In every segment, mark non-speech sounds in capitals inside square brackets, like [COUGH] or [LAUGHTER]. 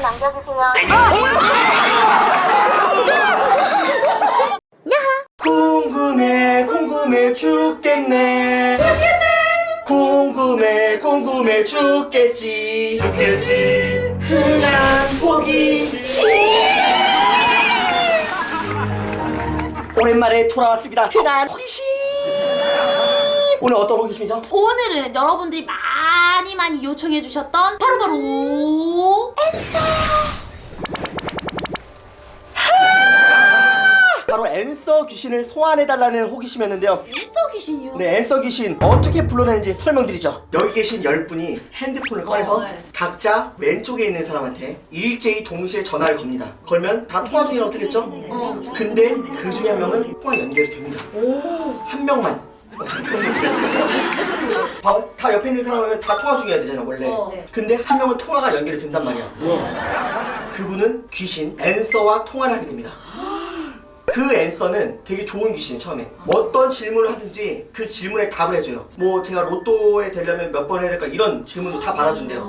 남겨주세요. 궁금해 궁금해 죽겠네 궁금해 궁금해 죽겠지 죽겠지. 흔한 호기심 오랜만에 돌아왔습니다 흔한 호기심 오늘 어떤 호기심이죠? 오늘은 여러분들이 많이 많이 요청해 주셨던 바로바로 바로 앤서 귀신을 소환해달라는 호기심이었는데요 앤서 귀신이요. 네, 앤서 귀신 어떻게 불러내는지 설명드리죠. 여기 계신 10분이 핸드폰을 꺼내서 네. 각자 왼쪽에 있는 사람한테 일제히 동시에 전화를 겁니다. 걸면 다 통화 중이라고 뜨겠죠? 어. 근데 그 중에 한 명은 통화 연결이 됩니다. 한 명만. 어, 잠깐만요. 봐, 다 옆에 있는 사람은 다 통화 중이어야 되잖아 원래. 어. 네. 근데 한 명은 통화가 연결이 된단 말이야. 그분은 귀신 앤서와 통화를 하게 됩니다. 그 앤서는 되게 좋은 귀신이 처음에 어떤 질문을 하든지 그 질문에 답을 해줘요 뭐 제가 로또에 되려면 몇 번 해야 될까 이런 질문도 다 받아준대요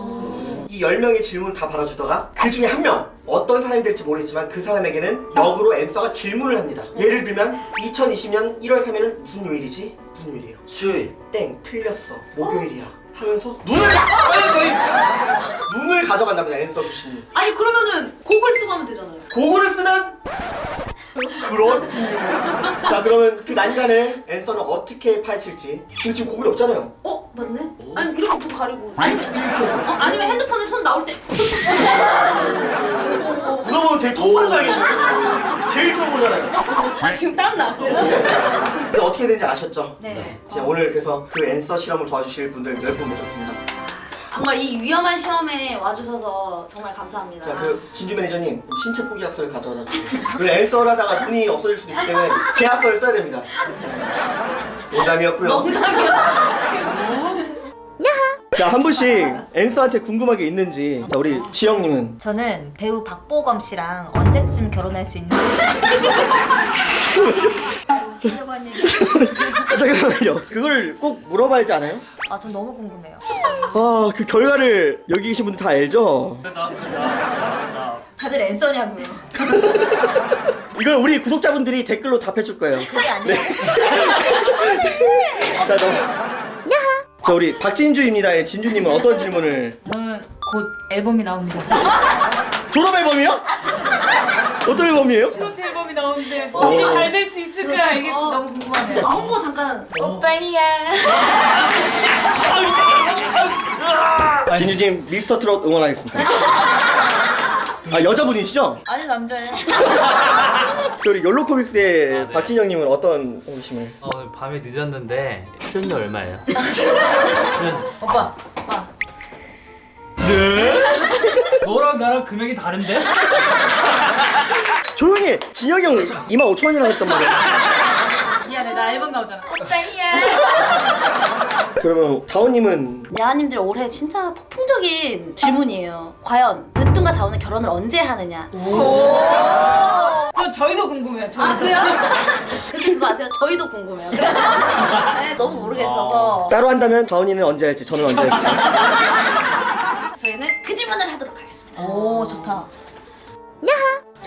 이 10명의 질문 다 받아주다가 그 중에 한 명 어떤 사람이 될지 모르겠지만 그 사람에게는 역으로 앤서가 질문을 합니다 예를 들면 2020년 1월 3일은 무슨 요일이지? 무슨 요일이에요? 수요일. 땡 틀렸어 목요일이야 하면서 눈을 눈을 가져간답니다 앤서 귀신이 아니 그러면은 곡을 쓰고 하면 되잖아요. 고글을 쓰면 그렇군요. 자 그러면 그 난간을 앤서는 어떻게 파헤칠지. 근데 지금 고글이 없잖아요. 어 맞네. 아니 이렇게 눈 가리고. 아니. 어, 아니면 핸드폰에 손 나올 때. 누가 보면 되게 터프한 줄 알겠네. 제일 처음 보잖아요. 아 지금 땀 나. 그래서. 근데 어떻게 되는지 아셨죠? 네. 자 오늘 그래서 그 앤서 실험을 도와주실 분들 10분 모셨습니다. 정말 이 위험한 시험에 와주셔서 정말 감사합니다. 자 그 진주 매니저님 신체 포기 약서를 가져다 주세요. 그 앤서를 하다가 눈이 없어질 수도 있기 때문에 계약서를 써야 됩니다. 농담이었고요. 농담이야. 지금. 자한 분씩 앤서한테 궁금한 게 있는지. 자 우리 지영님은 저는 배우 박보검 씨랑 언제쯤 결혼할 수 있는지 웃기려고 한 얘기 잠깐만요. 그걸 꼭 물어봐야지 않아요? 아 전 너무 궁금해요 아, 그 결과를 여기 계신 분들 다 알죠? 다들 앤서냐고요 이걸 우리 구독자분들이 댓글로 답해줄 거예요. 그게 아니라 자, 너. 자, 우리 박진주입니다. 예, 진주님은 어떤 질문을? 저는 곧 앨범이 나옵니다. 졸업 앨범이요? 어떤 앨범이에요? 트로트 앨범이 나오는데 이게 잘 될 수 있을까 이게 어. 너무 궁금하네요. 아, 홍보 잠깐. 오빠야. [LAUGHS] [LAUGHS] 진주님 미스터 트롯 응원하겠습니다. [LAUGHS] 아, 여자분이시죠? 아니 남자예요. [LAUGHS] 저 우리 욜로코믹스의 박진영님은 어떤 호기심을? 어, 밤에 늦었는데 출연료 얼마예요? [LAUGHS] 오빠. 오빠. 네? 너랑 나랑 금액이 다른데? 조용히 해. 진영이 형 2만 5천 원이라고 했단 말이야. 미안해 나 앨범 나오잖아. 오빠야. [LAUGHS] 그러면 다운님은 야님들 올해 진짜 폭풍적인 질문이에요. 과연 으뜸과 다운은 결혼을 언제 하느냐? 그럼 저희도 궁금해요. 저희. 아 그래요? [LAUGHS] 근데 그거 아세요? 저희도 궁금해요. 그래서 [LAUGHS] 네, 너무 모르겠어서 따로 한다면 다운이는 언제 할지 저는 언제 할지. 저희는 그 질문을 하도록 하겠습니다. 오 좋다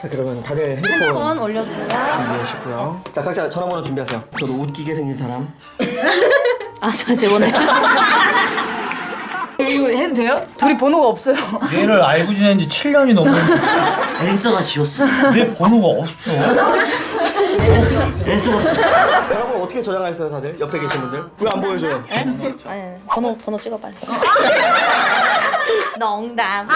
자 그러면 다들 핸드폰 핸드폰 올려주세요 준비하시고요. 자 각자 전화번호 준비하세요. 저도 웃기게 생긴 사람. [LAUGHS] 아저 제보네요. [LAUGHS] 이거 해도 돼요? 둘이 번호가 없어요. 얘를 알고 지낸 지 7년이 넘었는데 앤서가 지웠어. 내 번호가 없어. 앤서가 지웠어. 여러분 어떻게 저장하셨어요 다들? 옆에 계신 분들? 왜 안 보여줘요? 번호 번호 찍어 빨리 [LAUGHS] 농담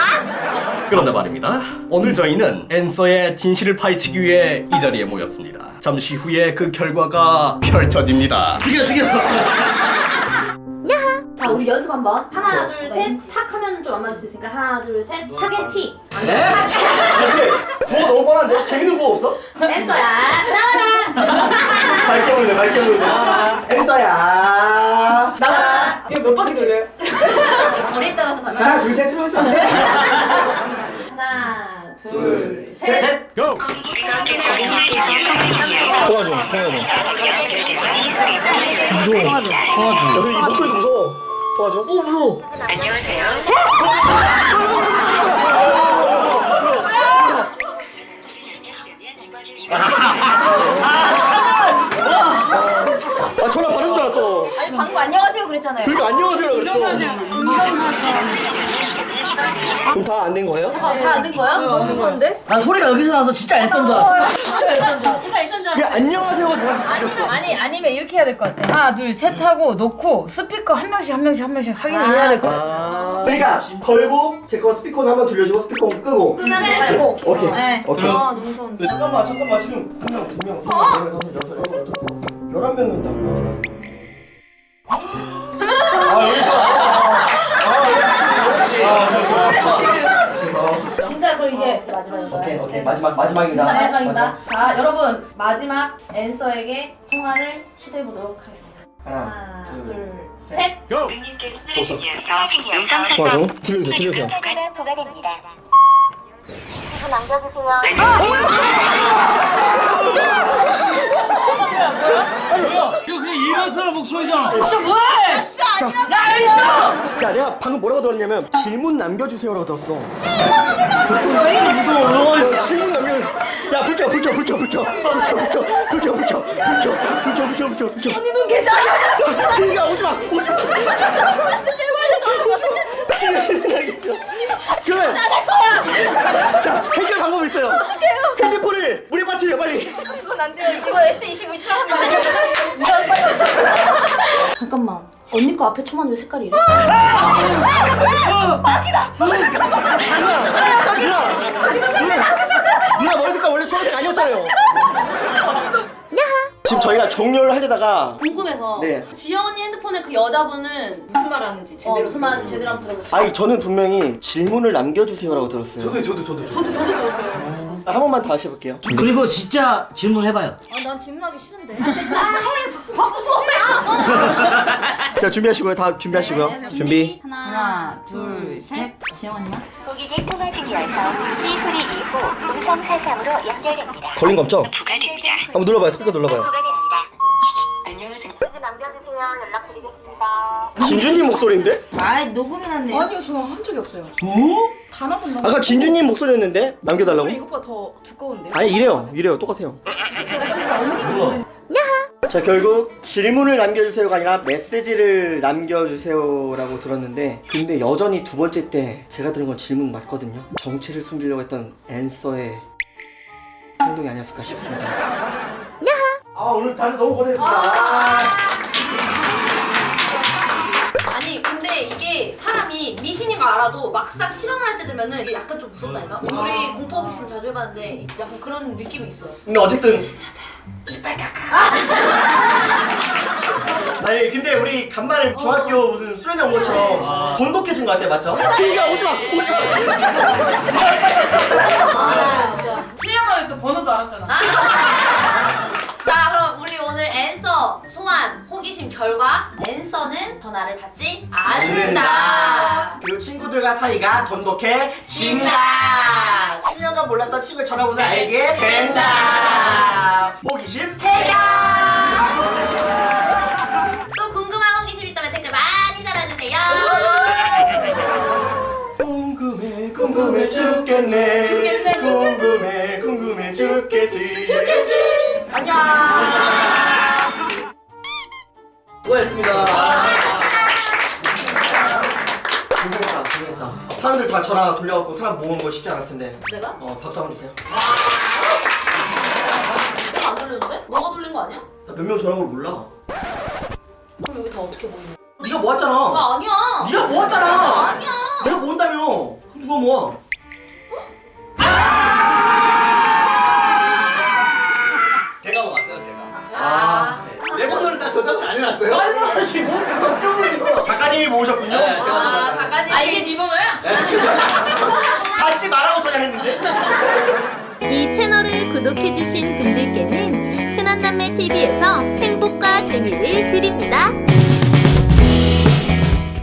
그런데 말입니다. 오늘 저희는 앤서의 진실을 파헤치기 위해 이 자리에 모였습니다. 잠시 후에 그 결과가 펼쳐집니다. 죽여 죽여. 자 우리 연습 한번 하나 둘 셋 탁 하면 좀 안 맞을 수 있으니까 하나 둘 셋 타겟팅 네? 구호 너무 뻔한데? 재밌는 구호 없어? 앤서야 나와라 [LAUGHS] 밝게 부르네 밝게 부르네. 앤서야. 나와라 이거 몇 바퀴 돌려요? 머리에 따라서 달라. 하나 둘셋 하면서 하나, 둘, 셋. 네. [LAUGHS] 고! 도와줘 도와줘 도와줘 도와줘 야이 목소리 무서워. 도와줘. 어 무서워. 안녕하세요. 아 전화 받은 줄 알았어. 아니 방금 안녕하세요 그랬잖아요. 그러니까 안녕하세요 그랬어. 그럼 다 안 된 거예요? 다 안 된 거야? 네. 너무 무서운데? 난 소리가 여기서 나서 진짜 애쓴 줄 알았어. 어, 제가 제가 애쓴 줄 알았어요. 안녕하세요가 다. 아니 아니면 이렇게 해야 될 것 같아. 하나 둘 셋 하고 놓고 스피커 한 명씩 한 명씩 한 명씩 확인을 해야 될 것 같아. 아. 그러니까 걸고 제 거 스피커는 한번 돌려주고 스피커 끄고. 그냥 찍고. 오케이. 네. 오케이. 아 너무 무서운데. 네, 잠깐만 잠깐만 지금 한 명, 두 명, 세 명, 다섯 명, 여섯 명, 일곱 명, 열한 명이다. 여기 있다 진짜 그럼 이게 마지막인 거야? 오케이 오케이 마지막 마지막이다 진짜 마지막이다. 마지막. 자, 여러분 마지막 앤서에게 통화를 시도해 보도록 하겠습니다. 하나 하나, 둘 둘, 셋. 고객님께서 음성 통화 좀 들려주세요 들려주세요 전화가 부과됩니다. 계속 남겨주세요. 이거 그냥 일반 사람 목소리잖아. 야 내가 방금 뭐라고 들었냐면 질문 남겨주세요라고 들었어 무서워. 질문 남겨 야 불켜 불켜 불켜 불켜 불켜 불켜 불켜 불켜 불켜 불켜 불켜 불켜 불켜 언니 눈 괜찮아 야 오지마 오지마 제발 나갈 거야 자 해결 방법이 있어요 어떡해요 핸드폰을 물에 빠뜨려 빨리 그건 안 돼요. 이거 S21 처럼 말이야. 잠깐만. 언니 거 앞에 초만 왜 색깔이 이래? 누나 머리 색깔 원래 초록색 아니었잖아요 지금 저희가 종료를 하려다가 궁금해서 네. 지영 언니 핸드폰에 그 여자분은 무슨 말 하는지 어, 제대로. 무슨 말인지 제대로 한번 들어보세요. 아니 저는 분명히 질문을 남겨주세요라고 들었어요 저도 저도 저도 저도 저도 들었어요. 한 번만 다시 해볼게요 그리고 진짜 질문해봐요. 아 난 질문하기 싫은데. [LAUGHS] 자 준비하시고요 다 준비하시고요 준비 하나, 둘, 셋. 지영 언니만. 고객의 통화 중이어서 삐소리 이후 음성 사상으로 연결됩니다. 걸린 거 없죠? 부과됩니다. 한번 눌러봐요 스피커 눌러봐요 부과됩니다. 안녕하세요. 계속 남겨주세요. 연락드리겠습니다. 진주님 목소리인데? 아 녹음이 났네. 아니요 저 한 적이 없어요. 단한 번도. 아까 진주님 목소리였는데 남겨달라고? 이것보다 더 두꺼운데요? 아니 이래요. 이래요. 똑같아요. 자 결국 질문을 남겨주세요가 아니라 메시지를 남겨주세요라고 들었는데 근데 여전히 두 번째 때 제가 들은 건 질문 맞거든요. 정체를 숨기려고 했던 앤서의 행동이 아니었을까 싶습니다. 아 오늘 다들 너무 고생했습니다. 아니 근데 이게 사람이 미신인 거 알아도 막상 실험을 할 때 되면은 이게 약간 좀 무섭다니까? 우리 공포 호기심 자주 해봤는데 약간 그런 느낌이 있어요. 근데 어쨌든 [LAUGHS] 아니 근데 우리 간만에 중학교 무슨 수련회 온 것처럼 돈독해진 것 같아 맞죠? 야 오지 마 오지마. 7년 만에 또 번호도 알았잖아. [LAUGHS] 자 그럼 오늘 앤서 소환 호기심 결과. 앤서는 전화를 받지 않는다. 그리고 친구들과 사이가 돈독해진다. 7년간 몰랐던 친구의 전화번호를 알게 된다. 호기심 해결. 또 궁금한 호기심 있다면 댓글 많이 달아주세요. 궁금해 궁금해 죽겠네 죽겠네, 궁금해 궁금해 죽겠지 전화 돌려갖고 사람 모으는 거 쉽지 않았을 텐데 내가? 어 박수 한번 주세요 내가 안 돌렸는데? 너가 돌린 거 아니야? 나 몇 명 전화번호 몰라 그럼 여기 다 어떻게 모이는 거야? 네가 모았잖아 나 아니야. 네가 모았잖아 아니야. 내가 모은다며 그럼 누가 모아 제가 모았어요 제가. 아내 번호를 다 저장을 안 해놨어요. 작가님이 모으셨군요 네, 제가 아 작가님. 아 이게 네 번호야? 받지 말라고 저장했는데 이 채널을 구독해주신 분들께는 흔한남매TV에서 행복과 재미를 드립니다.